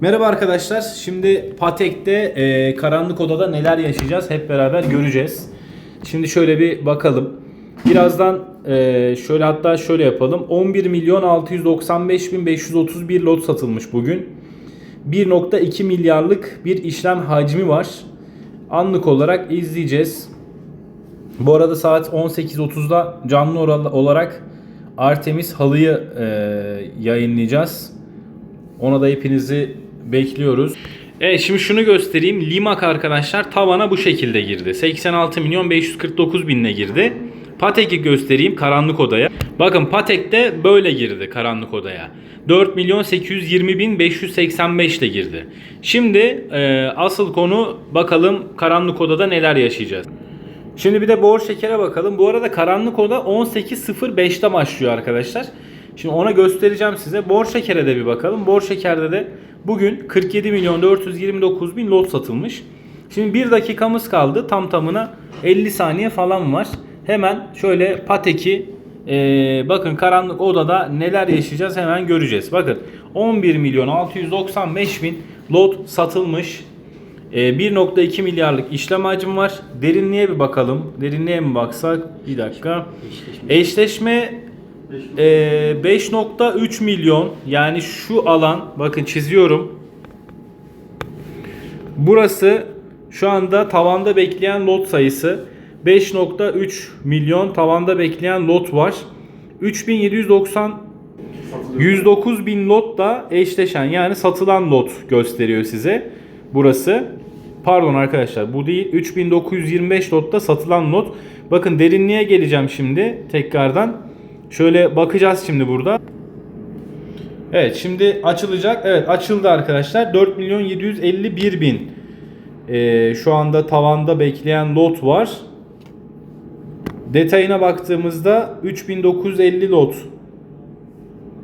Merhaba arkadaşlar. Şimdi Patek'te e, karanlık odada neler yaşayacağız hep beraber göreceğiz. Şimdi şöyle bir bakalım. Birazdan e, şöyle hatta şöyle yapalım. 11 milyon 695 bin 531 lot satılmış bugün. 1.2 milyarlık bir işlem hacmi var. Anlık olarak izleyeceğiz. Bu arada saat 18.30'da canlı olarak Artemis halıyı e, yayınlayacağız. Ona da hepinizi bekliyoruz. Evet şimdi şunu göstereyim. Limak arkadaşlar tavana bu şekilde girdi. 86 milyon 549 binle girdi. Patek'i göstereyim karanlık odaya. Bakın Patek de böyle girdi karanlık odaya. 4 milyon 820 bin 585 ile girdi. Şimdi e, asıl konu bakalım karanlık odada neler yaşayacağız. Şimdi bir de bor şekere bakalım. Bu arada karanlık oda 18.05'te başlıyor arkadaşlar. Şimdi ona göstereceğim size. Bor şekere de bir bakalım. Bor şekerde de bugün 47 milyon 429 bin lot satılmış. Şimdi bir dakikamız kaldı. Tam tamına 50 saniye falan var. Hemen şöyle Patek'i ee, bakın karanlık odada neler yaşayacağız hemen göreceğiz. Bakın 11 milyon 695 bin lot satılmış. Ee, 1.2 milyarlık işlem hacim var. Derinliğe bir bakalım. Derinliğe mi baksak? Bir dakika. Eşleşme 5.3 milyon. Yani şu alan bakın çiziyorum. Burası şu anda tavanda bekleyen lot sayısı 5.3 milyon tavanda bekleyen lot var. 3790 109 bin lot da eşleşen yani satılan lot gösteriyor size. Burası. Pardon arkadaşlar bu değil. 3925 lotta satılan lot. Bakın derinliğe geleceğim şimdi tekrardan. Şöyle bakacağız şimdi burada. Evet şimdi açılacak. Evet açıldı arkadaşlar. 4 milyon 751 bin. Ee, şu anda tavanda bekleyen lot var. Detayına baktığımızda 3950 lot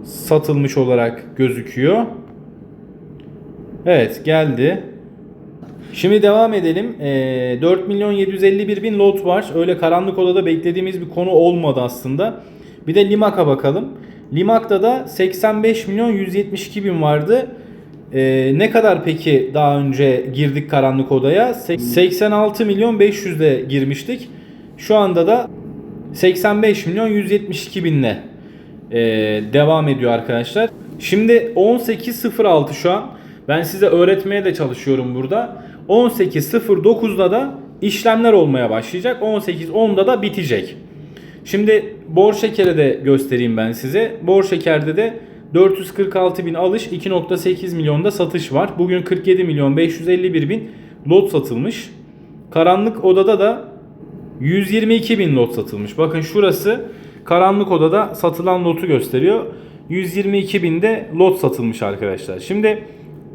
satılmış olarak gözüküyor. Evet geldi. Şimdi devam edelim. Ee, 4 milyon 751 bin lot var. Öyle karanlık odada beklediğimiz bir konu olmadı aslında. Bir de Limak'a bakalım. Limak'ta da 85 milyon 172 bin vardı. Ee, ne kadar peki daha önce girdik karanlık odaya? Sek- 86 milyon 500 de girmiştik. Şu anda da 85 milyon 172 binle e, devam ediyor arkadaşlar. Şimdi 18.06 şu an. Ben size öğretmeye de çalışıyorum burada. 18.09'da da işlemler olmaya başlayacak. 18.10'da da bitecek. Şimdi bor şekeri de göstereyim ben size. Bor şekerde de 446 bin alış 2.8 milyonda satış var. Bugün 47 milyon 551 bin lot satılmış. Karanlık odada da 122 bin lot satılmış. Bakın şurası karanlık odada satılan lotu gösteriyor. 122 binde lot satılmış arkadaşlar. Şimdi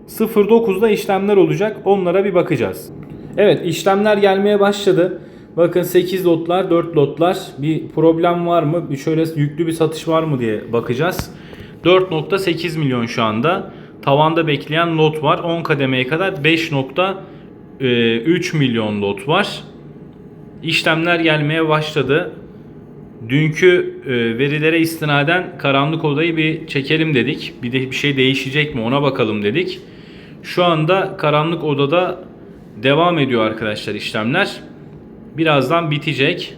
09'da işlemler olacak. Onlara bir bakacağız. Evet işlemler gelmeye başladı. Bakın 8 lotlar 4 lotlar bir problem var mı? Bir şöyle yüklü bir satış var mı diye bakacağız. 4.8 milyon şu anda. Tavanda bekleyen lot var. 10 kademeye kadar 5.3 milyon lot var. İşlemler gelmeye başladı. Dünkü e, verilere istinaden karanlık odayı bir çekelim dedik. Bir de bir şey değişecek mi ona bakalım dedik. Şu anda karanlık odada devam ediyor arkadaşlar işlemler. Birazdan bitecek.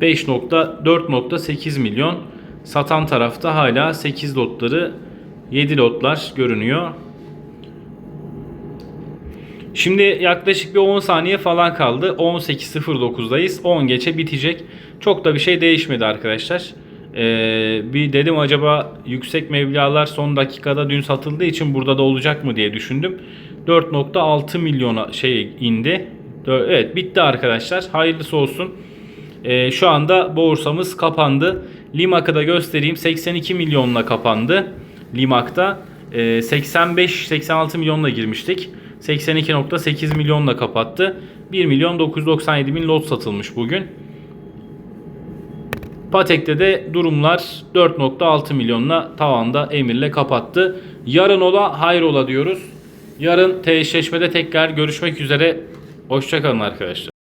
5.4.8 milyon. Satan tarafta hala 8 lotları 7 lotlar görünüyor. Şimdi yaklaşık bir 10 saniye falan kaldı. 18.09'dayız. 10 geçe bitecek. Çok da bir şey değişmedi arkadaşlar. Ee, bir dedim acaba yüksek mevlalar son dakikada dün satıldığı için burada da olacak mı diye düşündüm. 4.6 milyona şey indi. Evet bitti arkadaşlar. Hayırlısı olsun. Ee, şu anda borsamız kapandı. Limak'ı da göstereyim. 82 milyonla kapandı. Limak'ta. Ee, 85-86 milyonla girmiştik. 82.8 milyonla kapattı. 1 milyon 997 bin lot satılmış bugün. Patek'te de durumlar 4.6 milyonla tavanda emirle kapattı. Yarın ola hayrola diyoruz. Yarın eşleşmede tekrar görüşmek üzere. Hoşçakalın arkadaşlar.